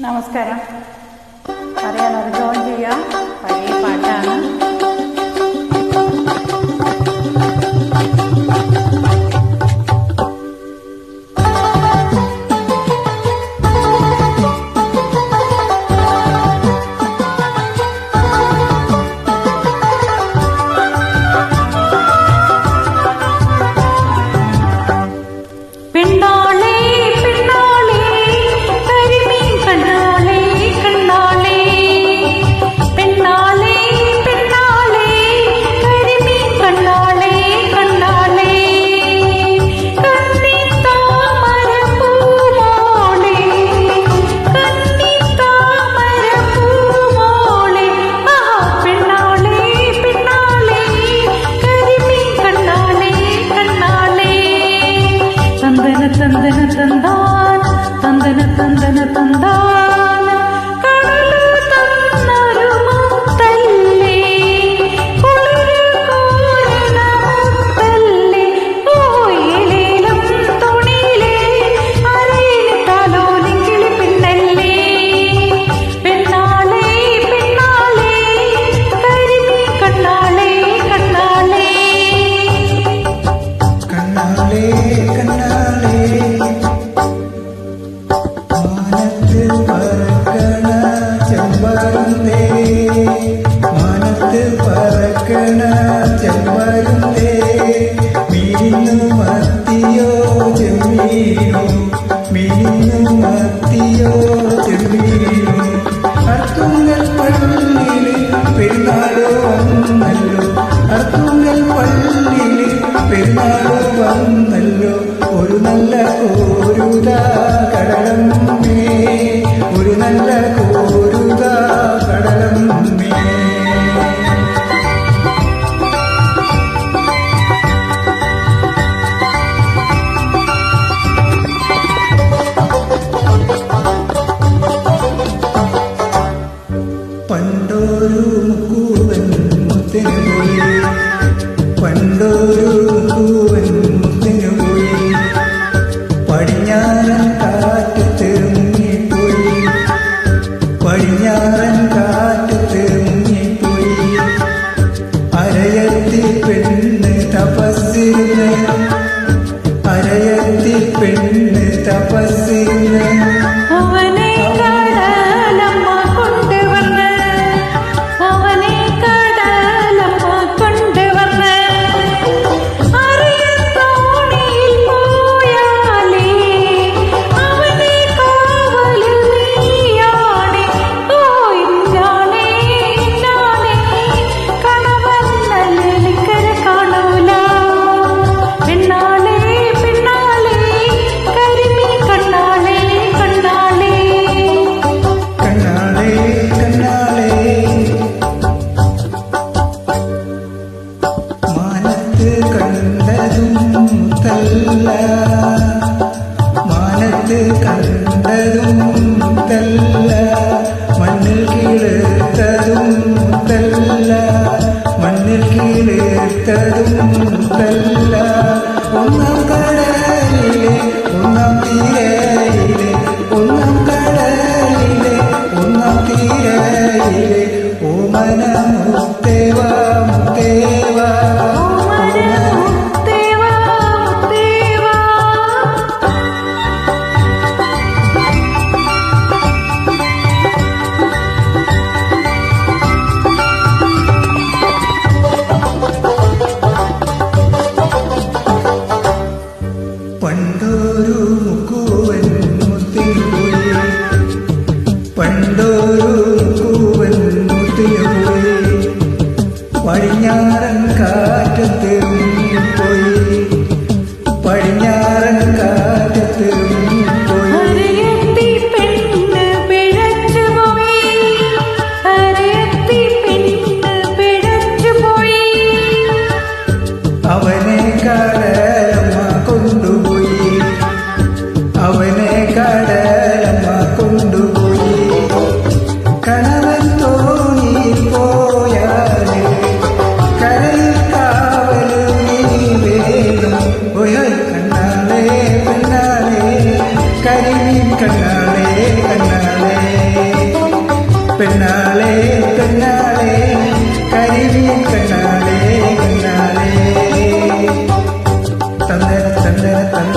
നമസ്കാരം. അറിയാൻ ഒരു ജോയിൻ ചെയ്യാം. പഴയ പാട്ടാണ്. മത്തിയോ ചെമ്മീനും മീനും മത്തിയോ പള്ളിയിൽ വന്നല്ലോ വന്നല്ലോ ഒരു നല്ല കോരുതാ 对。ছেলে പണ്ടൊരു മുക്കുവൻ മുത്തിയ പണ്ടൊരു മുക്കുവൻ മുത്തിയ പടിഞ്ഞാറൻ കാറ്റത്തിൽ പോയി പെണ്ണാളെ പെണ്ണാളെ കരിമീൻ പെണ്ണാളെ പെണ്ണാളെ. തന്നര തന്നര തന്ന